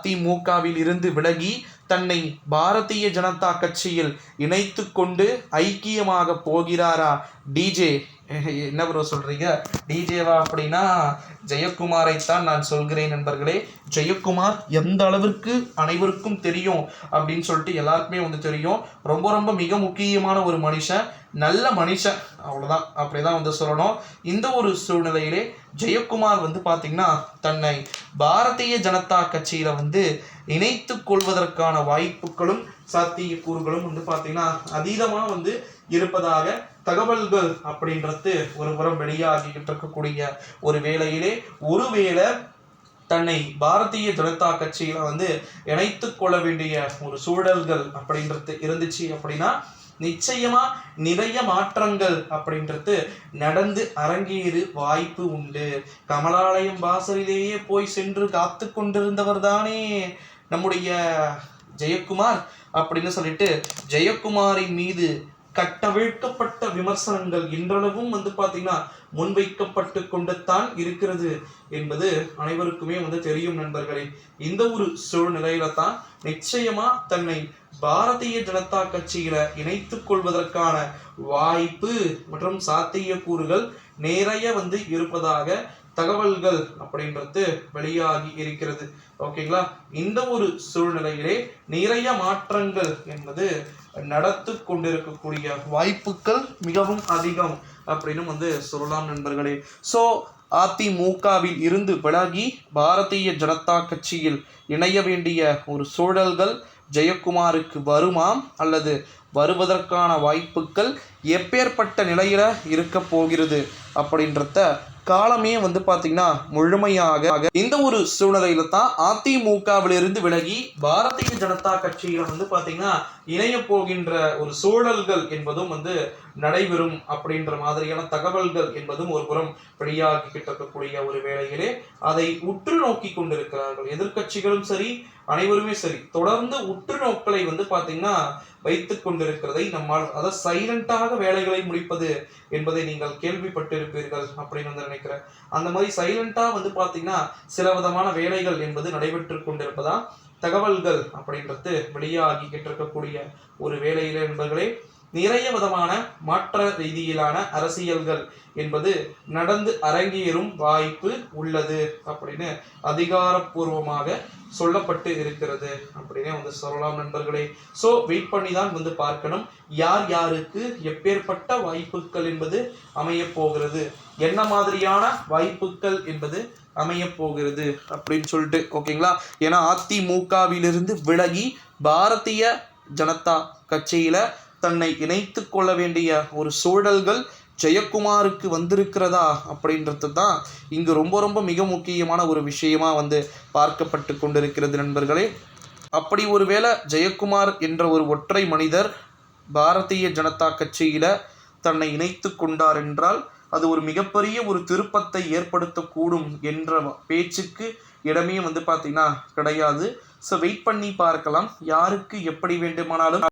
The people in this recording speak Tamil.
அதிமுகவில் இருந்து விலகி தன்னை பாரதிய ஜனதா கட்சியில் இணைத்து கொண்டு ஐக்கியமாக போகிறாரா டிஜே என்ன ப்ரோ சொல்றீங்க? டிஜேவா அப்படின்னா ஜெயக்குமாரை தான் நான் சொல்கிறேன் நண்பர்களே. ஜெயக்குமார் எந்த அளவிற்கு அனைவருக்கும் தெரியும் அப்படின்னு சொல்லிட்டு எல்லாருக்குமே வந்து தெரியும். ரொம்ப ரொம்ப மிக முக்கியமான ஒரு மனுஷன் நல்ல மனுஷன். அவ்வளோதான் அப்படிதான் வந்து சொல்லணும். இந்த ஒரு சூழ்நிலையிலே ஜெயக்குமார் வந்து பார்த்தீங்கன்னா தன்னை பாரதிய ஜனதா கட்சியில் வந்து நினைத்து கொள்வதற்கான வாய்ப்புகளும் சாத்தியக்கூறுகளும் வந்து பார்த்தீங்கன்னா அதீதமாக வந்து இருப்பதாக தகவல்கள் அப்படின்றது ஒரு புறம் வெளியாகிக்கிட்டு இருக்கக்கூடிய ஒரு வேளையிலே. ஒருவேளை தன்னை பாரதிய ஜனதா கட்சியில வந்து இணைத்து கொள்ள வேண்டிய ஒரு சூழல்கள் அப்படின்றது இருந்துச்சு அப்படின்னா நிச்சயமா நிறைய மாற்றங்கள் அப்படின்றது நடந்து அரங்கேறு வாய்ப்பு உண்டு. கமலாலயம் வாசலிலேயே போய் சென்று காத்து கொண்டிருந்தவர் தானே. நம்முடைய ஜெயக்குமார் அப்படின்னு சொல்லிட்டு ஜெயக்குமாரின் மீது கட்டவிழ்க்கப்பட்ட விமர்சனங்கள் இன்றளவும் வந்து பார்த்தீங்கன்னா முன்வைக்கப்பட்டு கொண்டுத்தான் இருக்கிறது என்பது அனைவருக்குமே வந்து தெரியும் நண்பர்களே. இந்த ஒரு சூழ்நிலையில தான் நிச்சயமா தன்னை பாரதிய ஜனதா கட்சியில இணைத்துக் கொள்வதற்கான வாய்ப்பு மற்றும் சாத்தியக்கூறுகள் நிறைய வந்து இருப்பதாக தகவல்கள் அப்படின்றது வெளியாகி இருக்கிறது. ஓகேங்களா இந்த ஒரு சூழ்நிலையிலே நிறைய மாற்றங்கள் என்பது நடத்து கொண்டிருக்கக்கூடிய வாய்ப்புகள் மிகவும் அதிகம் அப்படின்னு வந்து சொல்லலாம் நண்பர்களே. ஸோ அதிமுகவில் இருந்து விலகி பாரதிய ஜனதா கட்சியில் இணைய வேண்டிய ஒரு சூழல்கள் ஜெயக்குமாருக்கு வருமாம் அல்லது வருவதற்கான வாய்ப்புகள் எப்பேற்பட்ட நிலையில் இருக்க போகிறது அப்படின்றத காலமே வந்து பார்த்தீங்கன்னா முழுமையாக இந்த ஒரு சூழ்நிலையில தான் அதிமுகவிலிருந்து விலகி பாரதிய ஜனதா கட்சியில வந்து பார்த்தீங்கன்னா இணைய போகின்ற ஒரு சூழல்கள் என்பதும் வந்து நடைபெறும் அப்படின்ற மாதிரியான தகவல்கள் என்பதும் ஒரு புறம் வெளியாகிக்கிட்டு இருக்கக்கூடிய ஒரு வேளையிலே அதை உற்று நோக்கி கொண்டிருக்கிறார்கள். எதிர்க்கட்சிகளும் சரி அனைவருமே சரி. தொடர்ந்து உற்று நோக்கலை வந்து பார்த்தீங்கன்னா வைத்துக் கொண்டிருக்கிறதை நம்மால் அதாவது சைலண்டாக வேலைகளை முடிப்பது என்பதை நீங்கள் கேள்விப்பட்டிருப்பீர்கள் அப்படின்னு வந்து நினைக்கிறேன். அந்த மாதிரி சைலண்டாக வந்து பார்த்தீங்கன்னா சில விதமான வேலைகள் என்பது நடைபெற்று கொண்டிருப்பதா? தகவல்கள் அப்படின்றது வெளியாகிக்கிட்டு இருக்கக்கூடிய ஒரு வேலையில என்பர்களே நிறைய விதமான மாற்ற ரீதியிலான அரசியல்கள் என்பது நடந்து அரங்கேறும் வாய்ப்பு உள்ளது அப்படின்னு அதிகாரப்பூர்வமாக சொல்லப்பட்டு இருக்கிறது அப்படின்னே வந்து சொல்லலாம் நண்பர்களே. ஸோ வெயிட் பண்ணி தான் வந்து பார்க்கணும். யார் யாருக்கு எப்பேற்பட்ட வாய்ப்புகள் என்பது அமையப் போகிறது? என்ன மாதிரியான வாய்ப்புகள் என்பது அமையப் போகிறது அப்படின்னு சொல்லிட்டு ஓகேங்களா? ஏன்னா அதிமுகவிலிருந்து விலகி பாரதிய ஜனதா கட்சியில தன்னை இணைத்து கொள்ள வேண்டிய ஒரு சூழல்கள் ஜெயக்குமாருக்கு வந்திருக்கிறதா அப்படின்றது தான் இங்கு ரொம்ப ரொம்ப மிக முக்கியமான ஒரு விஷயமா வந்து பார்க்கப்பட்டு கொண்டிருக்கிறது நண்பர்களே. அப்படி ஒருவேளை ஜெயக்குமார் என்ற ஒரு ஒற்றை மனிதர் பாரதிய ஜனதா கட்சியில தன்னை இணைத்து கொண்டார் என்றால் அது ஒரு மிகப்பெரிய ஒரு திருப்பத்தை ஏற்படுத்தக்கூடும் என்ற பேச்சுக்கு இடமே வந்து பார்த்தீங்கன்னா கிடையாது. ஸோ வெயிட் பண்ணி பார்க்கலாம். யாருக்கு எப்படி வேண்டுமானாலும்